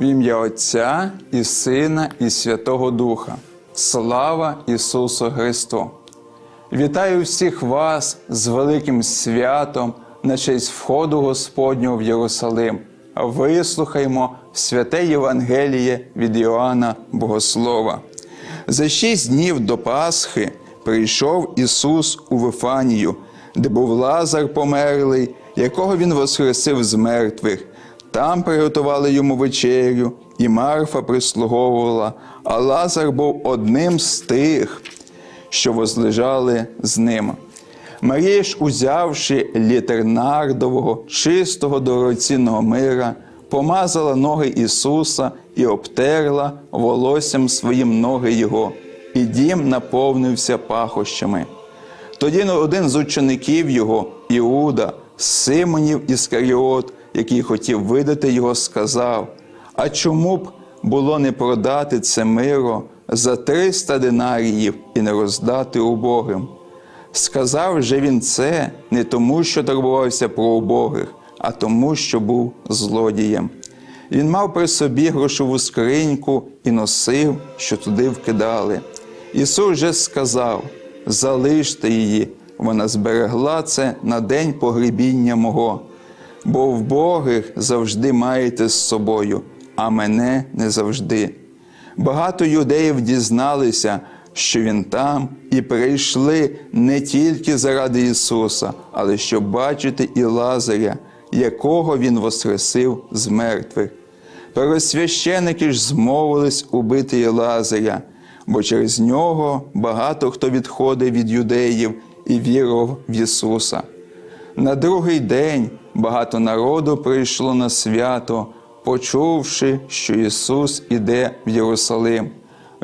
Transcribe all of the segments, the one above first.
В ім'я Отця і Сина, і Святого Духа. Слава Ісусу Христу! Вітаю всіх вас з великим святом на честь входу Господнього в Єрусалим. Вислухаймо святе Євангеліє від Іоанна Богослова. За шість днів до Пасхи прийшов Ісус у Вифанію, де був Лазар померлий, якого Він воскресив з мертвих. Там приготували йому вечерю, і Марфа прислуговувала, а Лазар був одним з тих, що возлежали з ним. Марія ж, узявши літер нардового, чистого дорогоцінного мира, помазала ноги Ісуса і обтерла волоссям своїм ноги Його, і дім наповнився пахощами. Тоді один з учеників його, Іуда, Симонів Іскаріот, який хотів видати його, сказав: А чому б було не продати це миро за 300 динаріїв і не роздати убогим? Сказав же він це не тому, що турбувався про убогих, а тому, що був злодієм. Він мав при собі грошову скриньку і носив, що туди вкидали. Ісус же сказав: залиште її, вона зберегла це на день погребіння мого, бо вбогих завжди маєте з собою, а мене не завжди. Багато юдеїв дізналися, що Він там, і прийшли не тільки заради Ісуса, але щоб бачити і Лазаря, якого Він воскресив з мертвих. Первосвященики ж змовились убити Лазаря, бо через нього багато хто відходив від юдеїв і вірував в Ісуса. На другий день багато народу прийшло на свято, почувши, що Ісус іде в Єрусалим.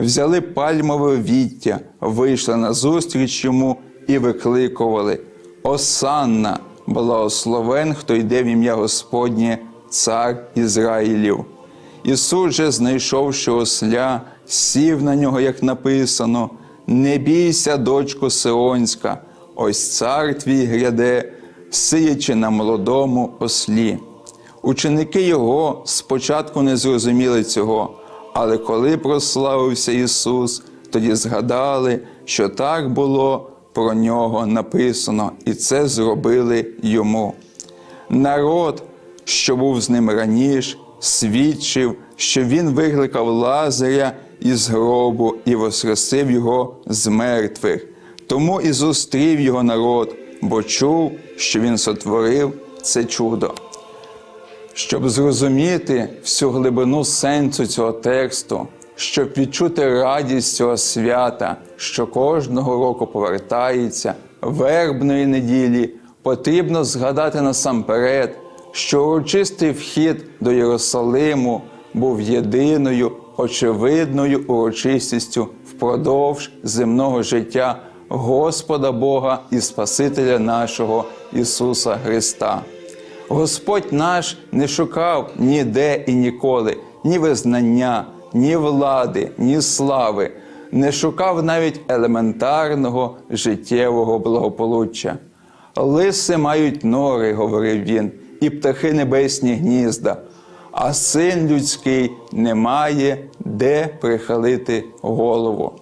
Взяли пальмове віття, вийшли назустріч йому і викликували: Осанна, благословен, хто йде в ім'я Господнє, цар Ізраїлів. Ісус же, знайшовши осля, сів на нього, як написано: Не бійся, дочко Сионська, ось цар твій гряде, сиячи на молодому ослі. Ученики Його спочатку не зрозуміли цього, але коли прославився Ісус, тоді згадали, що так було про нього написано, і це зробили йому. Народ, що був з ним раніше, свідчив, що він викликав Лазаря із гробу і воскресив його з мертвих. Тому і зустрів його народ, бо чув, що він сотворив це чудо. Щоб зрозуміти всю глибину сенсу цього тексту, щоб відчути радість цього свята, що кожного року повертається вербної неділі, потрібно згадати насамперед, що урочистий вхід до Єрусалиму був єдиною очевидною урочистістю впродовж земного життя Господа Бога і Спасителя нашого Ісуса Христа. Господь наш не шукав ніде і ніколи ні визнання, ні влади, ні слави, не шукав навіть елементарного життєвого благополуччя. Лиси мають нори, говорив він, і птахи небесні гнізда, а син людський не має де прихилити голову.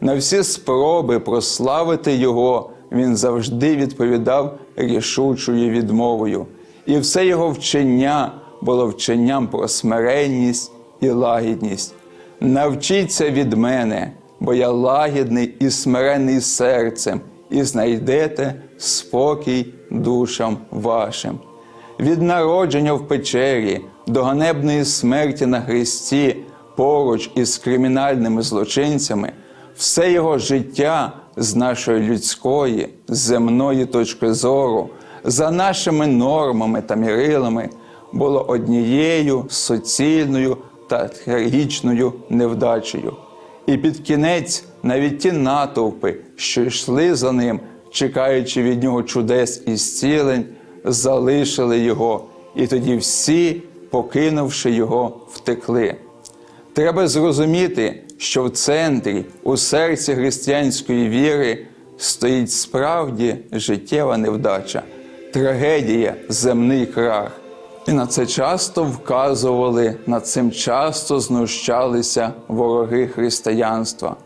На всі спроби прославити Його він завжди відповідав рішучою відмовою, і все його вчення було вченням про смиренність і лагідність. Навчіться від мене, бо я лагідний і смиренний серцем, і знайдете спокій душам вашим. Від народження в печері до ганебної смерті на Христі поруч із кримінальними злочинцями, все його життя з нашої людської, земної точки зору, за нашими нормами та мірилами, було однією суцільною та трагічною невдачею. І під кінець навіть ті натовпи, що йшли за ним, чекаючи від нього чудес і зцілень, залишили його, і тоді всі, покинувши його, втекли. Треба зрозуміти, що в центрі, у серці християнської віри стоїть справді життєва невдача, трагедія, земний крах. І на це часто вказували, над цим часто знущалися вороги християнства,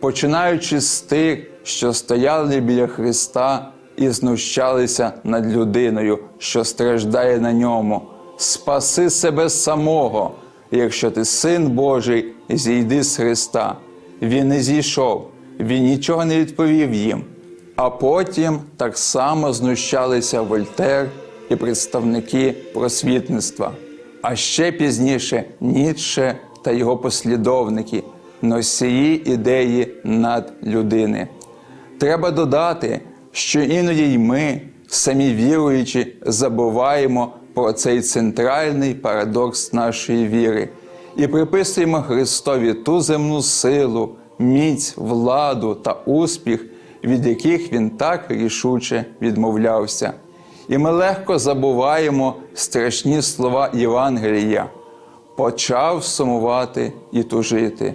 починаючи з тих, що стояли біля Христа і знущалися над людиною, що страждає на ньому. Спаси себе самого, якщо ти син Божий, зійди з Христа. Він не зійшов, він нічого не відповів їм. А потім так само знущалися Вольтер і представники просвітництва. А ще пізніше Ніцше та його послідовники, носії ідеї над людини. Треба додати, що іноді й ми, самі віруючі, забуваємо про цей центральний парадокс нашої віри і приписуємо Христові ту земну силу, міць, владу та успіх, від яких він так рішуче відмовлявся. І ми легко забуваємо страшні слова Євангелія почав сумувати і тужити.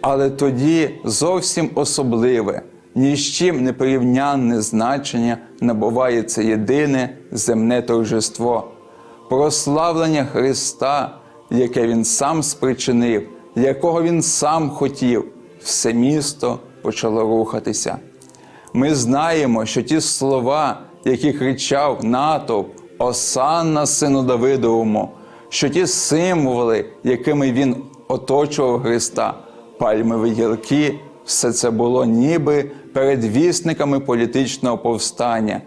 Але тоді зовсім особливе, ні з чим не порівнянне значення набуває це єдине земне торжество, прославлення Христа, яке Він сам спричинив, якого Він сам хотів, все місто почало рухатися. Ми знаємо, що ті слова, які кричав натовп, Осанна сину Давидовому, що ті символи, якими він оточував Христа, пальмові гілки, все це було ніби передвісниками політичного повстання.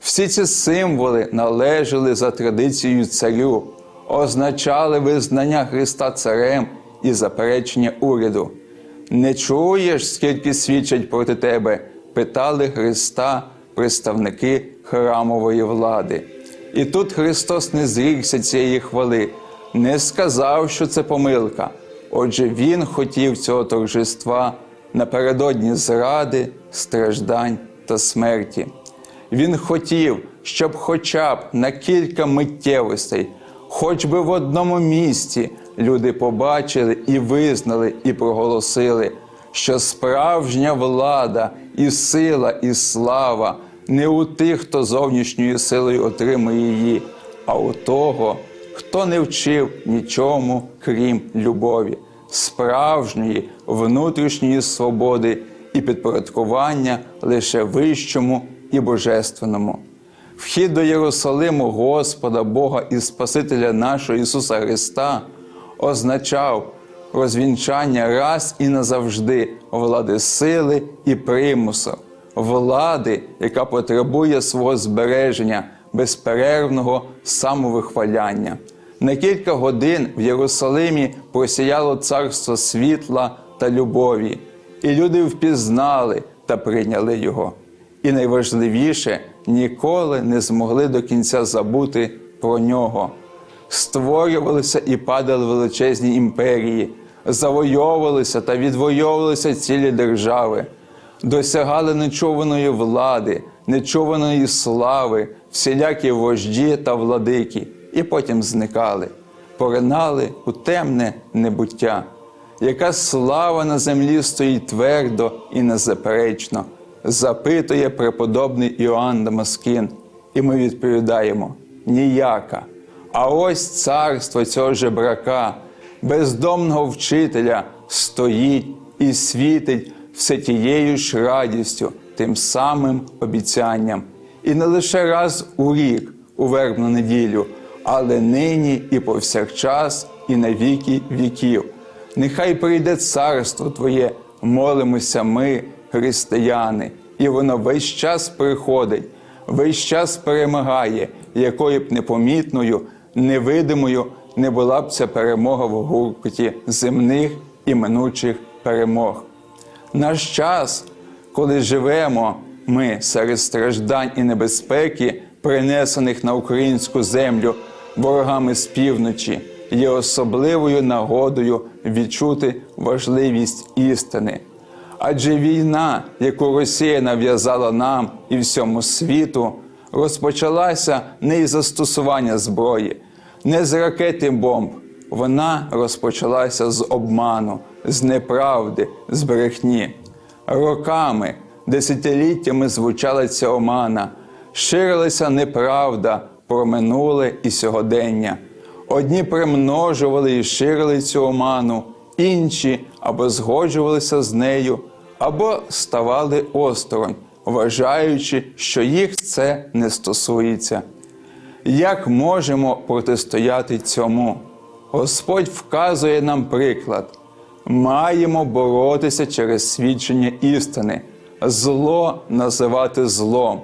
Всі ці символи належали за традицією царю, означали визнання Христа царем і заперечення уряду. Не чуєш, скільки свідчать проти тебе? Питали Христа представники храмової влади. І тут Христос не зрікся цієї хвали, не сказав, що це помилка. Отже, Він хотів цього торжества напередодні зради, страждань та смерті. Він хотів, щоб хоча б на кілька миттєвостей, хоч би в одному місці люди побачили і визнали, і проголосили, що справжня влада і сила, і слава не у тих, хто зовнішньою силою отримує її, а у того, хто не вчив нічому, крім любові, справжньої внутрішньої свободи і підпорядкування лише вищому і божественному. Вхід до Єрусалиму Господа, Бога і Спасителя нашого Ісуса Христа означав розвінчання раз і назавжди влади сили і примусу, влади, яка потребує свого збереження, безперервного самовихваляння. На кілька годин в Єрусалимі просіяло царство світла та любові, і люди впізнали та прийняли його. І найважливіше ніколи не змогли до кінця забути про нього. Створювалися і падали величезні імперії, завойовувалися та відвойовувалися цілі держави, досягали нечуваної влади, нечуваної слави, всілякі вожді та владики, і потім зникали, поринали у темне небуття. Яка слава на землі стоїть твердо і незаперечно, запитує преподобний Іоанн Дамаскін, і ми відповідаємо: ніяка. А ось царство цього жебрака, бездомного вчителя, стоїть і світить все тією ж радістю, тим самим обіцянням. І не лише раз у рік, у вербну неділю, але нині і повсякчас, і на віки віків. Нехай прийде царство Твоє, молимося ми, християни, і воно весь час приходить, весь час перемагає, якою б непомітною, невидимою не була б ця перемога в гуркоті земних і минучих перемог. Наш час, коли живемо ми серед страждань і небезпеки, принесених на українську землю ворогами з півночі, є особливою нагодою відчути важливість істини. Адже війна, яку Росія нав'язала нам і всьому світу, розпочалася не із застосування зброї, не з ракет і бомб, вона розпочалася з обману, з неправди, з брехні. Роками, десятиліттями звучала ця омана, ширилася неправда про минуле і сьогодення. Одні примножували і ширили цю оману, інші або згоджувалися з нею, або ставали осторонь, вважаючи, що їх це не стосується. Як можемо протистояти цьому? Господь вказує нам приклад. Маємо боротися через свідчення істини, зло називати злом,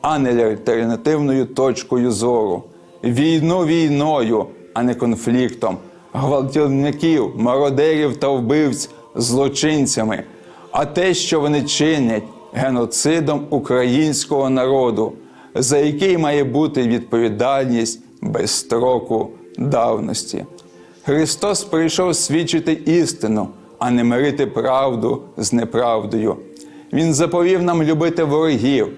а не альтернативною точкою зору, війну війною, а не конфліктом, гвалтівників, мародерів та вбивць злочинцями, а те, що вони чинять геноцидом українського народу, за який має бути відповідальність без строку давності. Христос прийшов свідчити істину, а не мирити правду з неправдою. Він заповів нам любити ворогів,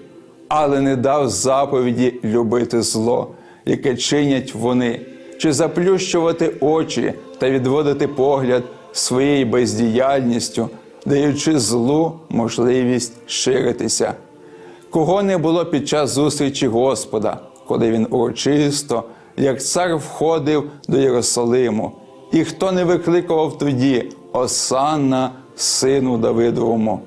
але не дав заповіді любити зло, яке чинять вони, чи заплющувати очі та відводити погляд своєю бездіяльністю, даючи злу можливість ширитися. Кого не було під час зустрічі Господа, коли він урочисто, як цар входив до Єрусалиму, і хто не викликував тоді Осанна, сину Давидовому.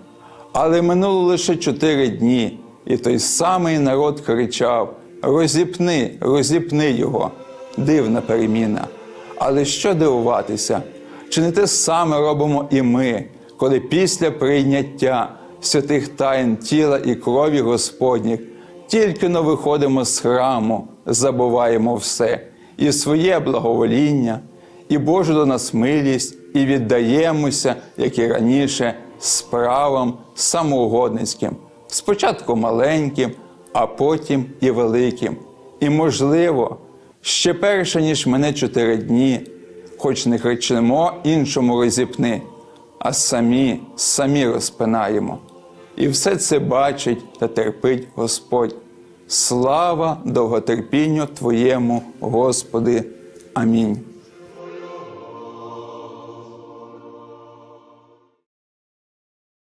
Але минуло лише чотири дні, і той самий народ кричав: Розіпни, розіпни його. Дивна переміна. Але що дивуватися? Чи не те саме робимо і ми, коли після прийняття святих тайн тіла і крові Господніх тільки но виходимо з храму, забуваємо все, і своє благовоління, і Божу до нас милість, і віддаємося, як і раніше, справам самоугодницьким, спочатку маленьким, а потім і великим. І, можливо, ще перше, ніж мене чотири дні, хоч не кричимо іншому розіпни, а самі, самі розпинаємо. І все це бачить та терпить Господь. Слава довготерпінню Твоєму, Господи. Амінь.